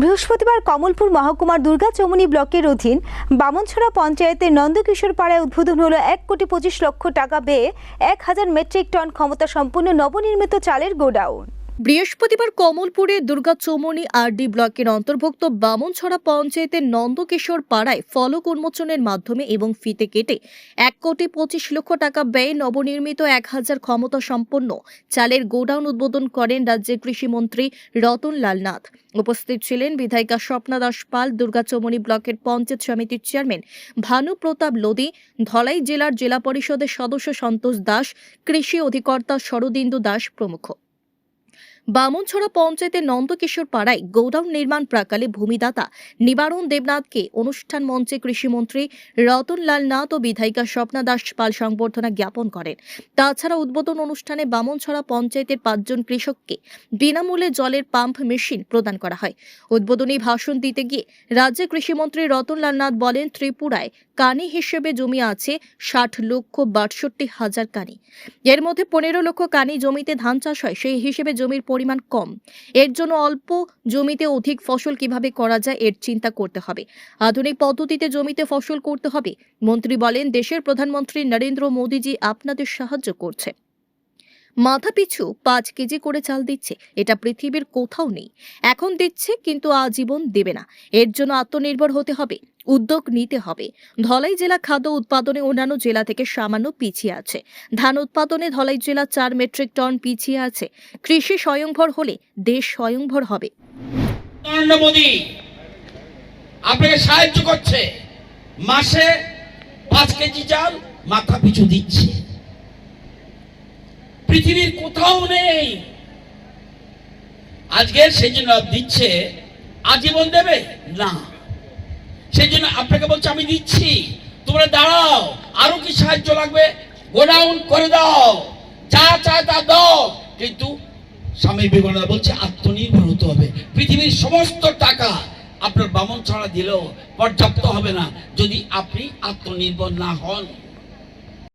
বৃহস্পতিবার কমলপুর মহকুমার দুর্গা চৌমুনি ব্লকের অধীন বামনছড়া পঞ্চায়েতের নন্দকিশোর পাড়ায় উদ্বোধন হলো এক কোটি পঁচিশ লক্ষ টাকা ব্যয়ে এক হাজার মেট্রিক টন ক্ষমতা সম্পন্ন নবনির্মিত চালের গোডাউন। বৃহস্পতিবার কমলপুরে দুর্গা চৌমনি আরডি ব্লকের অন্তর্ভুক্ত বামনছড়া পঞ্চায়েতের নন্দকিশোর পাড়ায় ফলক উন্মোচনের মাধ্যমে এবং ফিতে কেটে এক কোটি পঁচিশ লক্ষ টাকা ব্যয়ে নবনির্মিত এক হাজার ক্ষমতা সম্পন্ন চালের গোডাউন উদ্বোধন করেন রাজ্যের কৃষিমন্ত্রী রতন লাল নাথ। উপস্থিত ছিলেন বিধায়িকা স্বপ্না দাস পাল, দুর্গা চৌমনি ব্লকের পঞ্চায়েত সমিতির চেয়ারম্যান ভানু প্রতাপ লোদি ধলাই জেলার জেলা পরিষদের সদস্য সন্তোষ দাস, কৃষি অধিকর্তা শরদিন্দু দাস প্রমুখ। বামনছড়া পঞ্চায়েতের নন্দকিশোর পাড়ায় গোডাউন নির্মাণ প্রাকালে ভূমিদাতা নিবারণ দেবনাথকে অনুষ্ঠান মঞ্চে কৃষিমন্ত্রী রতনলাল নাথ ও বিধায়িকা স্বপ্না দাস পাল সংবর্ধনা জ্ঞাপন করেন। তাছাড়া উদ্বোধন অনুষ্ঠানে বামনছড়া পঞ্চায়েতের পাঁচজন কৃষককে বিনামূল্যে জলের পাম্প মেশিন প্রদান করা হয়। উদ্বোধনী ভাষণ দিতে গিয়ে রাজ্যের কৃষিমন্ত্রী রতনলাল নাথ বলেন, ত্রিপুরায় কানি হিসেবে জমি আছে ষাট লক্ষ বাষট্টি হাজার কানি। এর মধ্যে পনেরো লক্ষ কানি জমিতে ধান চাষ হয়, সেই হিসেবে জমির পরিমাণ কম। এর জন্য অল্প জমিতে অধিক ফসল কীভাবে করা যায় এর চিন্তা করতে হবে। আধুনিক পদ্ধতিতে জমিতে ফসল করতে হবে। মন্ত্রী বলেন, দেশের প্রধানমন্ত্রী নরেন্দ্র মোদীজি আপনাদের সাহায্য করছে। মাথা পিছু পাঁচ কেজি করে চাল দিচ্ছে। এটা পৃথিবীর কোথাও নেই। এখন দিচ্ছে কিন্তু আজীবন দেবে না। এর জন্য আত্মনির্ভর হতে হবে, উদ্যোগ নিতে হবে। ধলাই জেলা খাদ্য উৎপাদনে অন্যান্য জেলা থেকে সামান্য পিছিয়ে আছে। ধান উৎপাদনে ধলাই জেলা চার মেট্রিক টন পিছিয়ে আছে। কৃষি স্বয়ংভর হলে দেশ স্বয়ংভর হবে। আপনাকে সাহায্য করছে। মাসে পাঁচ কেজি চাল মাথা পিছু দিচ্ছে। পৃথিবীর কোথাও নেই। আজকে সেই জন্য দিচ্ছে, আজীবন দেবে? না। সেই জন্য আপনাকে বলছে, আমি দিচ্ছি। তোমরা দাঁড়াও। আরও কি সাহায্য লাগবে? গোডাউন করে দাও। যা চায় তা দাও। কিন্তু স্বামী বিবেকানন্দ বলছে, আত্মনির্ভর হতে হবে। পৃথিবীর সমস্ত টাকা আপনার বামন ছাড়া দিলেও পর্যাপ্ত হবে না, যদি আপনি আত্মনির্ভর না হন।